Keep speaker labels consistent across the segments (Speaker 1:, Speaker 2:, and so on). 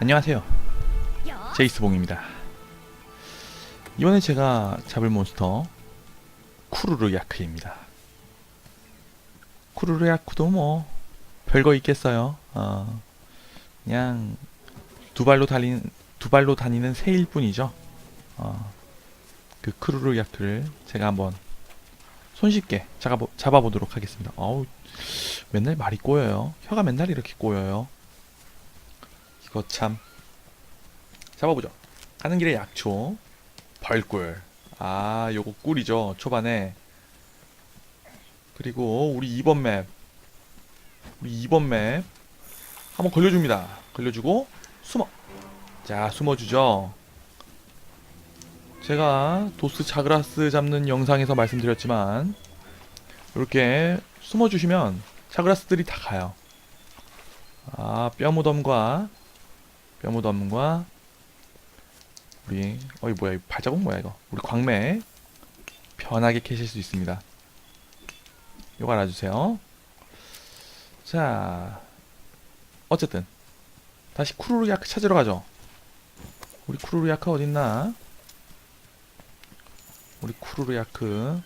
Speaker 1: 안녕하세요. 제이스봉입니다. 이번에 제가 잡을 몬스터 쿠루르 야크입니다. 쿠루르 야크도 뭐 별거 있겠어요. 어, 그냥 두 발로 달리는 두 발로 다니는 새일 뿐이죠. 어, 그 쿠루르 야크를 제가 한번 손쉽게 잡아보, 잡아보도록 하겠습니다. 어우, 맨날 말이 꼬여요. 혀가 맨날 이렇게 꼬여요. 이거 참 잡아보죠. 가는 길에 약초, 벌꿀. 아, 요거 꿀이죠. 초반에. 그리고 우리 2번 맵. 우리 2번 맵. 한번 걸려줍니다. 걸려주고 숨어. 자, 숨어주죠. 제가 도스 자그라스 잡는 영상에서 말씀드렸지만 이렇게 숨어주시면 자그라스들이 다 가요. 아, 뼈무덤과 뼈무덤과 우리 어이 뭐야 이 발자국 뭐야 이거 우리 광매 편하게 캐실 수 있습니다. 요거 알아주세요. 자 어쨌든 다시 쿠루루야크 찾으러 가죠. 우리 쿠루루야크 어딨나? 우리 쿠루루야크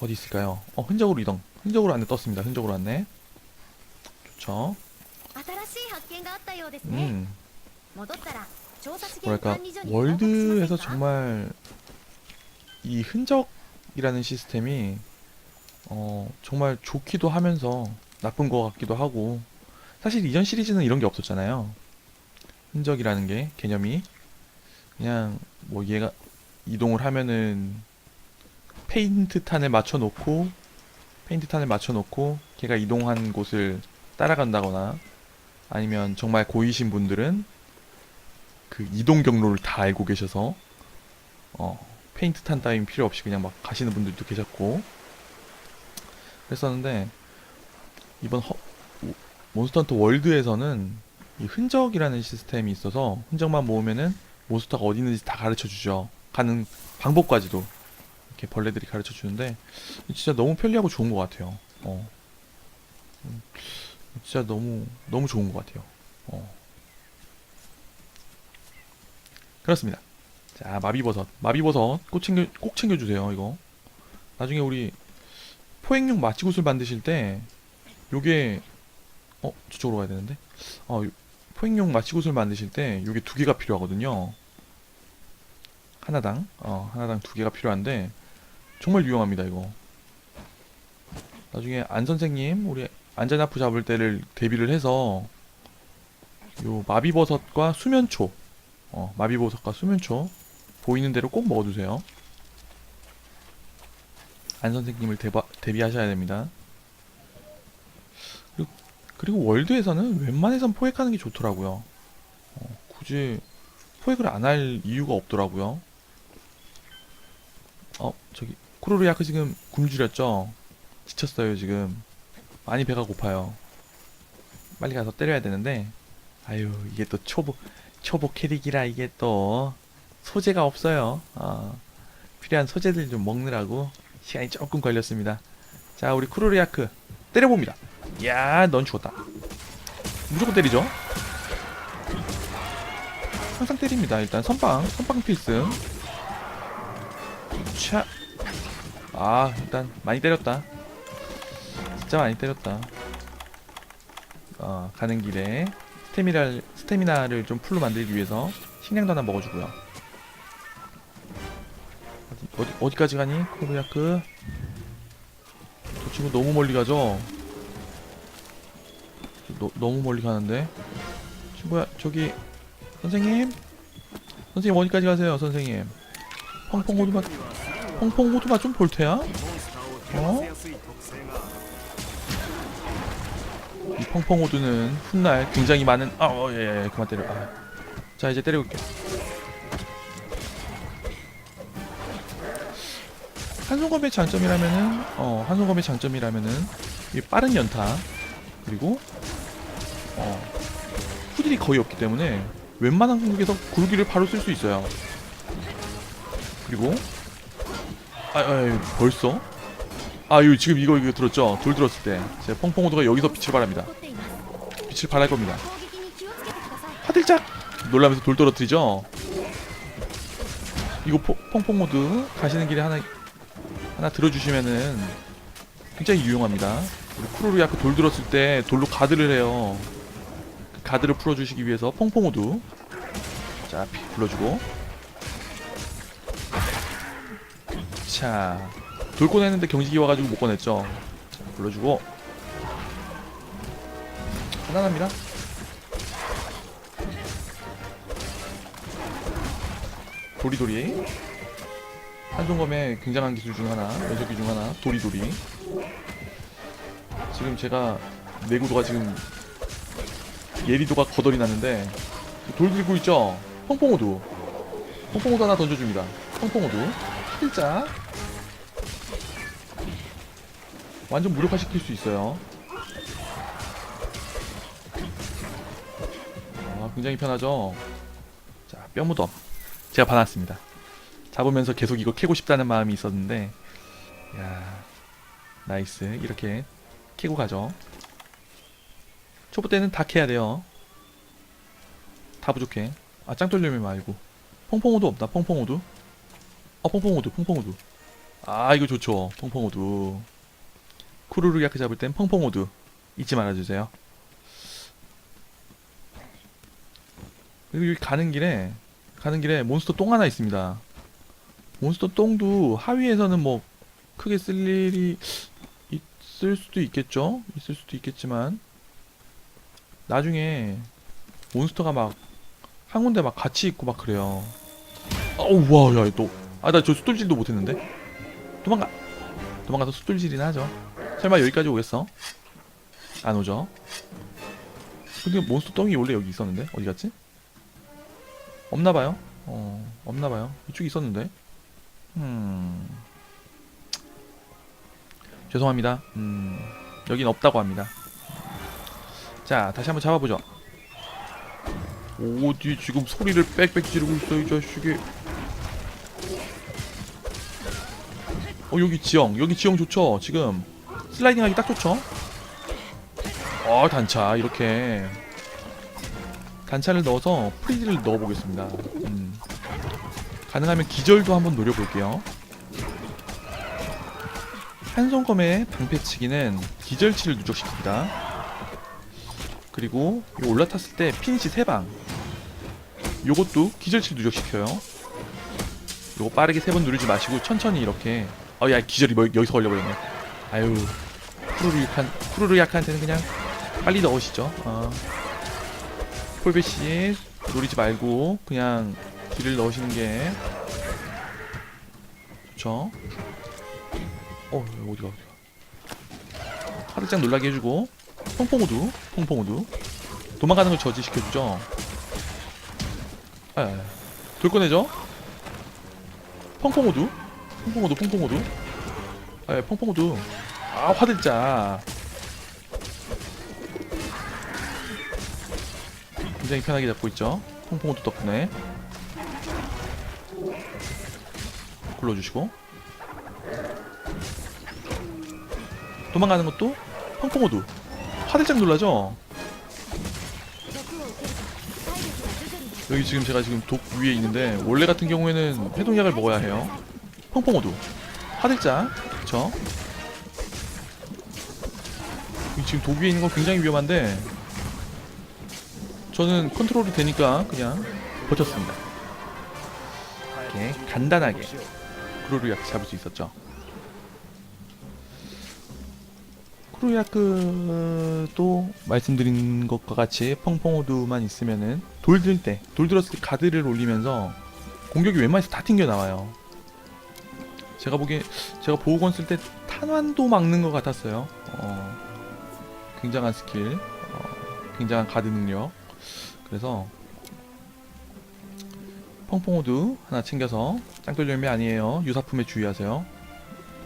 Speaker 1: 어디 있을까요? 어 흔적으로 이동. 흔적으로 안내 떴습니다. 흔적으로 안내. 좋죠. 음.
Speaker 2: 음.
Speaker 1: 뭐랄까 월드에서 정말 이 흔적이라는 시스템이 어 정말 좋기도 하면서 나쁜 것 같기도 하고 사실 이전 시리즈는 이런 게 없었잖아요. 흔적이라는 게 개념이. 그냥 뭐 얘가 이동을 하면은 페인트 탄에 맞춰 놓고 페인트 탄에 맞춰 놓고 걔가 이동한 곳을 따라간다거나 아니면 정말 고이신 분들은 그 이동 경로를 다 알고 계셔서 어 페인트 탄 따윈 필요 없이 그냥 막 가시는 분들도 계셨고 그랬었는데 이번 허, 오- 몬스터 헌터 월드에서는 이 흔적이라는 시스템이 있어서 흔적만 모으면은 몬스터가 어디 있는지 다 가르쳐 주죠. 가는 방법까지도 이렇게 벌레들이 가르쳐 주는데 진짜 너무 편리하고 좋은 것 같아요. 어. 음, 진짜 너무 너무 좋은 것 같아요. 어. 그렇습니다. 자, 마비버섯. 마비버섯 꼭 챙겨, 꼭 챙겨주세요, 이거. 나중에 우리 포획용 마취굿을 만드실 때, 요게, 어, 저쪽으로 가야 되는데? 어, 요- 포획용 마취굿을 만드실 때, 요게 두 개가 필요하거든요. 하나당, 어, 하나당 두 개가 필요한데, 정말 유용합니다, 이거. 나중에 안 선생님, 우리 안전아프 잡을 때를 대비를 해서, 요 마비버섯과 수면초, 어, 마비보석과 수면초 보이는 대로 꼭 먹어주세요. 안 선생님을 대비하셔야 됩니다. 그리고, 그리고 월드에서는 웬만해선 포획하는 게 좋더라고요. 어, 굳이 포획을 안 할 이유가 없더라고요. 어, 저기 코로르야크 지금 굶주렸죠? 지쳤어요 지금. 많이 배가 고파요. 빨리 가서 때려야 되는데 아유 이게 또 초보 초보 캐릭이라 이게 또 소재가 없어요. 어, 필요한 소재들 좀 먹느라고 시간이 조금 걸렸습니다. 자, 우리 쿠로리아크 때려봅니다. 야, 넌 죽었다. 무조건 때리죠. 항상 때립니다. 일단 선빵, 선빵 필승. 차. 아, 일단 많이 때렸다. 진짜 많이 때렸다. 어, 가는 길에 스태미나를, 스태미나를 좀 풀로 만들기 위해서 식량도 하나 먹어주고요. 어디, 어디, 어디까지 가니? 코르야크. 저 친구 너무 멀리 가죠? 너, 너무 멀리 가는데? 친구야, 저기, 선생님? 선생님, 어디까지 가세요, 선생님? 펑펑 호두맛, 펑펑 호두맛 좀볼 테야? 어? 펑펑 호두는 훗날 굉장히 많은 아, 어, 예, 예, 그만 때려. 아. 자, 이제 때려볼게. 한손검의 장점이라면은 어, 한손검의 장점이라면은 이 빠른 연타 그리고 어, 후딜이 거의 없기 때문에 웬만한 공격에서 굴기를 바로 쓸 수 있어요. 그리고 아, 아, 아, 벌써? 아, 이거 지금 이거 이거 들었죠? 돌 들었을 때 제가 펑펑 호두가 여기서 빛을 발합니다. 빛을 발할 겁니다. 화들짝 놀라면서 돌 떨어뜨리죠. 이거 포, 펑펑 모드 가시는 길에 하나 하나 들어주시면은 굉장히 유용합니다. 우리 쿠로르 아까 돌 들었을 때 돌로 가드를 해요. 그 가드를 풀어주시기 위해서 퐁퐁 모드 자 불러주고 자 돌 꺼냈는데 경직이 와가지고 못 꺼냈죠. 자, 불러주고 간단합니다. 도리도리. 한종검의 굉장한 기술 중 하나 연속기 중 하나 도리도리. 지금 제가 내구도가 지금 예리도가 거덜이 났는데 돌 들고 있죠? 펑펑호두. 펑펑호두 하나 던져줍니다. 펑펑호두. 살짝 완전 무력화시킬 수 있어요 아 굉장히 편하죠? 자 뼈무덤. 제가 받았습니다. 잡으면서 계속 이거 캐고 싶다는 마음이 있었는데 야 나이스. 이렇게 캐고 가죠. 초보 때는 다 캐야 돼요. 다 부족해. 아 짱돌려미 말고. 퐁퐁호도 없다 퐁퐁호도 어 퐁퐁호도 퐁퐁호도 아 이거 좋죠. 퐁퐁호도 쿠루루 야크 잡을 땐 퐁퐁호도 잊지 말아주세요 그리고 여기 가는 길에 가는 길에 몬스터 똥 하나 있습니다 몬스터 똥도 하위에서는 뭐 크게 쓸 일이 있을 수도 있겠죠? 있을 수도 있겠지만 나중에 몬스터가 막 한 군데 막 같이 있고 막 그래요. 어우 와, 야, 또. 아, 나저 숫돌질도 못했는데? 도망가. 도망가서 숫돌질이나 하죠. 설마 여기까지 오겠어? 안 오죠? 근데 몬스터 똥이 원래 여기 있었는데? 어디 갔지? 없나봐요. 어, 없나봐요. 이쪽에 있었는데? 음. 죄송합니다. 음, 여긴 없다고 합니다. 자, 다시 한번 잡아보죠. 어디 지금 소리를 빽빽 지르고 있어, 이 자식이. 어, 여기 지형. 여기 지형 좋죠? 지금. 슬라이딩 하기 딱 좋죠? 어, 단차. 이렇게. 단차를 넣어서 프리디를 넣어보겠습니다. 음. 가능하면 기절도 한번 노려볼게요. 한손검의 방패치기는 기절치를 누적시킵니다. 그리고 이 올라탔을 때 피니시 3방. 요것도 기절치 누적시켜요. 요거 빠르게 세번 누르지 마시고 천천히 이렇게 어야 기절이 뭐 여기서 걸려버렸네. 아유 쿠루루 약한 쿠루루 약한테는 그냥 빨리 넣으시죠. 어. 폴베시 노리지 말고 그냥 길을 넣으시는 게 좋죠. 어 어디가 어디가? 화들짝 놀라게 해주고. 퐁퐁우두 퐁퐁우두. 도망가는 걸 저지시켜주죠. 아, 돌 꺼내죠. 펑펑우두? 펑펑우두 펑펑우두? 아 펑펑우두. 아 화들짝 굉장히 편하게 잡고 있죠. 퐁퐁도 덕분에. 굴러주시고. 도망가는 것도 펑펑호두 화들짝 놀라죠? 여기 지금 제가 지금 독 위에 있는데 원래 같은 경우에는 해독약을 먹어야 해요. 펑펑호두 화들짝. 그쵸? 지금 독 위에 있는 건 굉장히 위험한데 저는 컨트롤이 되니까 그냥 버텼습니다. 이렇게 간단하게 크로루야크 잡을 수 있었죠. 크로루야크도 말씀드린 것과 같이 펑펑호두만 있으면은 돌들 때, 돌 들었을 때 가드를 올리면서 공격이 웬만해서 다 튕겨 나와요. 제가 보기에 제가 보호건 쓸 때 탄환도 막는 것 같았어요. 어, 굉장한 스킬, 어, 굉장한 가드 능력. 그래서 펑펑호두 하나 챙겨서 짱돌 열매 아니에요. 유사품에 주의하세요.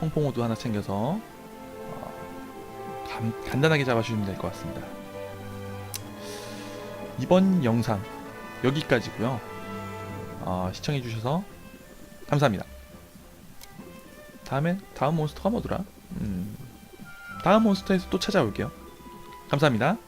Speaker 1: 펑펑호두 하나 챙겨서 어, 간, 간단하게 잡아주시면 될 것 같습니다. 이번 영상 여기까지고요. 어, 시청해주셔서 감사합니다. 다음에 다음 몬스터가 뭐더라? 음, 다음 몬스터에서 또 찾아올게요. 감사합니다.